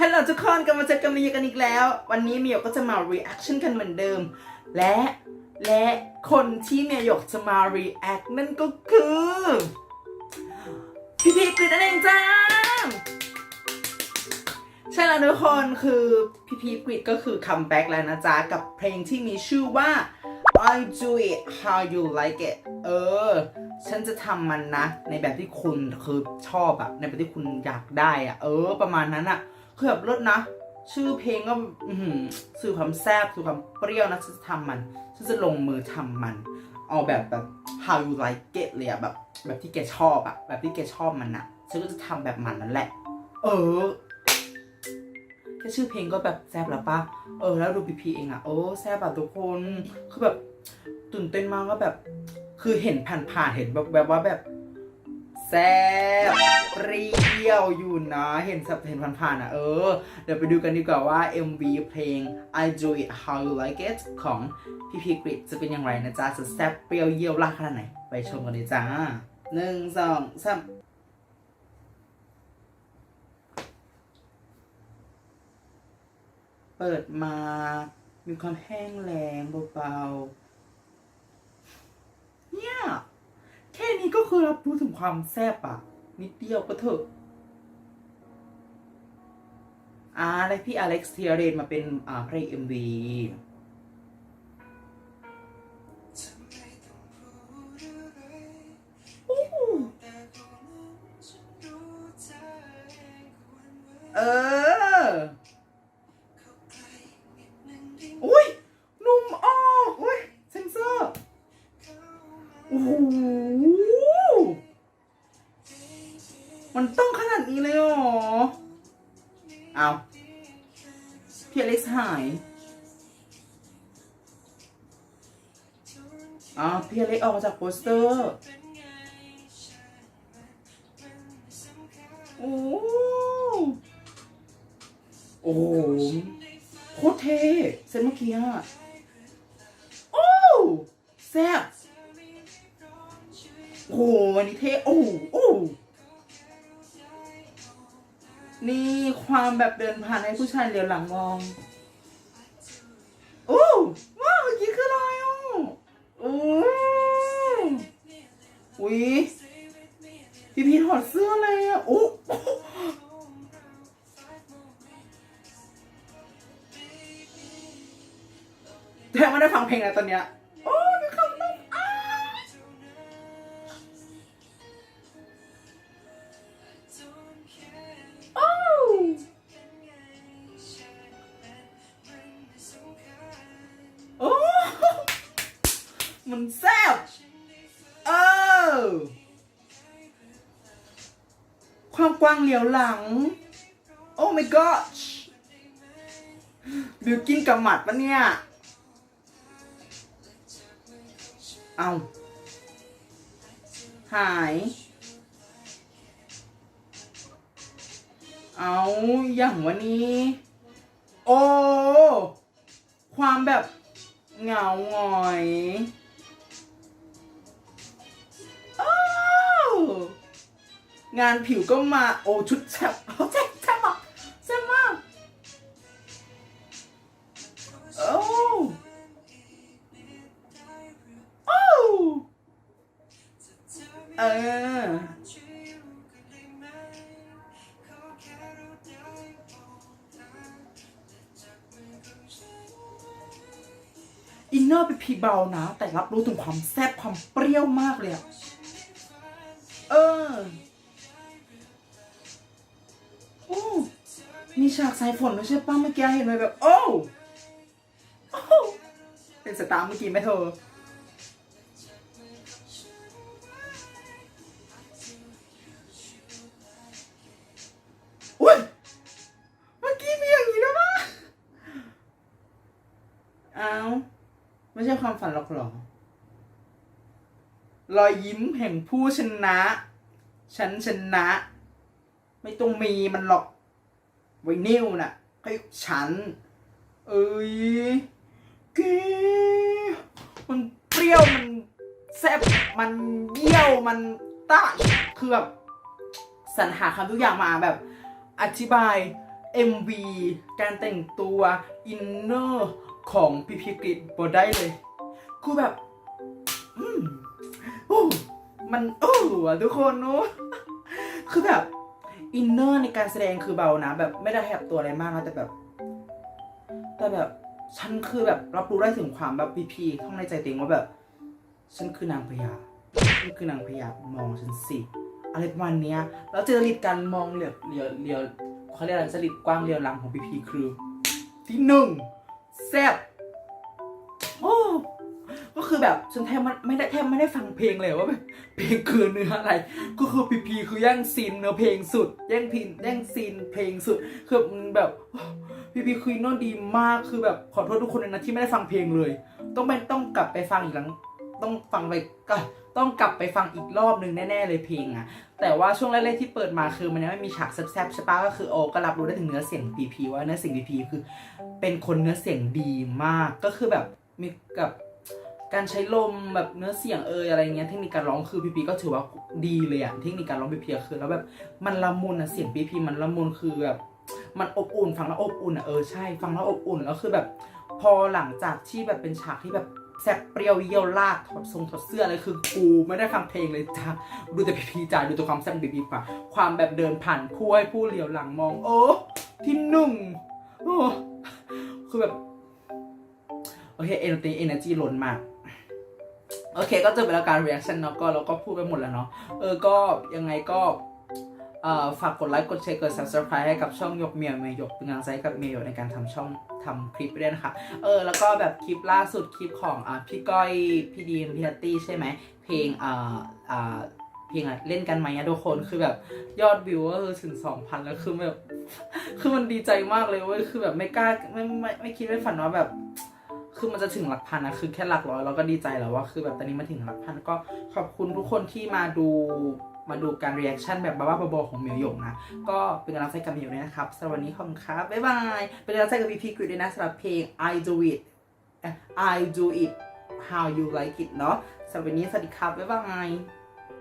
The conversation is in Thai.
ฮัลโหลทุกคนกลับมาเจอกันมีกันอีกแล้ว วันนี้เมียก็จะมา reaction กันเหมือนเดิม และและคนที่เมียหยกจะมา react นั่นก็คือพี่พีกฤษนั่นเองจ้าใช่แล้วทุกคนคือพี่พีกฤษก็คือคัมแบ็กแล้วนะจ๊ะ กับเพลงที่มีชื่อว่า I do it how you like it เออ ฉันจะทำมันนะ ในแบบที่คุณคือชอบอะในแบบที่คุณอยากได้อะเออ ประมาณนั้นอะ คือแบบเลิศนะ ชื่อเพลงก็สื่อความแซ่บสื่อความเปรี้ยวนะฉันจะทำมันฉันจะลงมือทำมัน เอาแบบแบบ how you like it เลยอะแบบ แบบที่แกชอบอะแบบที่แกชอบมันอะฉันก็จะทำแบบมันนั่นแหละ เออแค่ชื่อเพลงก็แบบแซบแล้วปะเออ แล้วดูพีพีเองอะโอ้แซบแบบทุกคน คือแบบตื่นเต้นมากว่าแบบ คือเห็นผ่านๆเห็นแบบแบบว่าแบบแซบ เปรี้ยวอยู่นะ เห็นสับเห็นผ่านๆอะ เออ เดี๋ยวไปดูกันดีกว่าว่า MV เพลง I Do It How You Like It ของพี่พีกริดจะเป็นอย่างไรนะจ๊ะจะแซ่บเปรี้ยวเยี่ยวลากขนาดไหน ไปชมกันเลยจ้าหนึ่งสองสามเปิดมา มีความแห้งแรงเบาๆ เนี่ย แค่นี้ก็คือรับรู้ถึงความแซ่บอะ นิดเดียวก็เถอะอ่าได้พี่อเล็กซ์เทียเรนมาเป็นอ่าพระเอกเอ็มวีเออ อุ้ยหนุ่มออกอุ้ยเซนเซอร์โอ้โห มันต้องขนาดนี้เลยเหรอ เอาพี่อเล็กซ์หายอ๋อพี่อเล็กออกมาจากโปสเตอร์โอ้โหโอ้โหโคตรเท่เซนเมื่อกี้อะโอ้แซ่บโอ้โหวันนี้เท่โอ้โอ้ นี่ความแบบเดินผ่านให้ผู้ชายเหลียวหลังมองโอ้ว้าวเมื่อกี้คืออะไรอะโอ้อุ้ยพี่พีถอดเสื้อเลยอะโอ้แทบไม่ได้ฟังเพลงแล้วตอนเนี้ย ความกว้างเหลียวหลัง โอ้ my gosh บิวกินกับหมัดปะเนี่ย เอาหาย เอาอย่างวันนี้ โอ้ ความแบบเหงาหงอย งานผิวก็มาโอ้ชุดแซ่บแซ่บแซ่บมากแซ่บมากโอ้โอ้เอออินเนอร์ไปพีเบานะ แต่รับรู้ถึงความแซ่บความเปรี้ยวมากเลยอะ มีฉากสายฝนด้วยใช่ป้ะเมื่อกี้เห็นไหมแบบโอ้โอ้เป็นสตาร์เมื่อกี้ไหมเธออุ้ยเมื่อกี้มีอย่างนี้ด้วยปะอ้าวไม่ใช่ความฝันหรอกหรอ รอยยิ้มแห่งผู้ชนะ ฉันชนะ ไม่ต้องมีมันหรอก ว้นิ้วน่ะให้ฉัน เอ้ยเกมันเปรี้ยวมันแซ่บมันเยี่ยวมันต้าคือแบบสรรหาคำทุกอย่างมาแบบ อธิบาย MV การแต่งตัวอินเนอร์ของพีพีกริดบอได้เลย คือแบบ อืมโอ้มันโอ้อะทุกคนเนอะคือแบบ อินเนอร์ในการแสดงคือเบานะ แบบไม่ได้แหบตัวอะไรมากนะแต่แบบ แต่แบบฉันคือแบบรับรู้ได้ถึงความแบบพีพีข้างในใจตัวเองว่าแบบ ฉันคือนางพญาฉันคือนางพญามองฉันสิอะไรประมาณเนี้ยแล้วจริตการมองเหลียวเหลียวเหลียวเขาเรียกอะไรจริตกว้างเหลียวหลังของพีพีคือ ที่หนึ่งแซ่บ คือแบบฉันแทบไม่ไม่ได้แทบไม่ได้ฟังเพลงเลยว่าแบบเพลงคือเนื้ออะไร ก็คือพีพีคือแย่งซีนเนื้อเพลงสุด แย่งพินแย่งซีนเพลงสุด คือมันแบบพีพีคือโน่นดีมากคือแบบขอโทษทุกคนเลยนะที่ไม่ได้ฟังเพลงเลย ต้องไปต้องกลับไปฟังอีกครั้งต้องฟังไปก็ต้องกลับไปฟังอีกรอบหนึ่งแน่ๆเลยเพลงอะแต่ว่าช่วงแรกๆที่เปิดมาคือมันยังไม่มีฉากแซ่บๆใช่ปะก็คือโอก็รับรู้ได้ถึงเนื้อเสียงพีพีว่าเนื้อเสียงพีพีคือ เป็นคนเนื้อเสียงดีมากก็คือแบบมีกับ การใช้ลมแบบเนื้อเสียงเอยอะไรเงี้ยเทคนิคการร้องคือพีพีก็ถือว่าดีเลยอะเทคนิคการร้องพีพีคือแล้วแบบมันละมุนอะเสียงพีพีมันละมุนคือแบบมันอบอุ่นฟังแล้วอบอุ่นอะเออใช่ฟังแล้วอบอุ่นแล้วคือแบบ พอหลังจากที่แบบเป็นฉากที่แบบแซ่บเปรี้ยวเยี่ยวลากถอดทรงถอดเสื้ออะไรคือกูไม่ได้ฟังเพลงเลยจ้าดูแต่พีพีจ้าดูแต่ความแซ่บพีพีกว่าความแบบเดินผ่านผู้ให้ผู้เหลียวหลังมอง โอ้ที่หนึ่งโอ้คือแบบโอเคเอเนอร์จีเอเนอร์จีล้นมาก โอเค ก็จบไปแล้วการ reaction เนาะก็เราก็พูดไปหมดแล้วเนาะเออก็ยังไงก็ฝากกดไลค์กดแชร์กด subscribe ให้กับช่องหยกเมียเมยหยกเป็นกำลังใจกับเมียหยกในการทำช่องทำคลิปด้วยนะคะ เออ แล้วก็แบบคลิปล่าสุดคลิปของอพี่ก้อยพี่ดีมพี่นัตตี้ใช่ไหมเพลงอ่าอ่าเพลงอะเล่นกันไหมอะทุกคนคือแบบยอดวิวก็คือถึง 2,000 แล้วคือแบบ คือมันดีใจมากเลยเว้ยคือแบบไม่กล้าไม่ไม่ไม่คิดไม่ฝันว่าแบบ คือมันจะถึงหลักพันนะคือแค่หลักร้อยเราก็ดีใจแล้วว่าคือแบบตอนนี้มาถึงหลักพันก็ขอบคุณทุกคนที่มาดูมาดูการรีแอคชั่นแบบบ้าๆบอๆของเมียวหยงนะ ก็เป็นกำลังใจกับเมียวด้วยนะครับสำหรับวันนี้ขอบคุณครับบ๊ายบายเป็นกำลังใจกับพี่พีกริดด้วยนะสำหรับเพลง I do it I do it how you like it เนาะสำหรับวันนี้สวัสดีครับบ๊ายบาย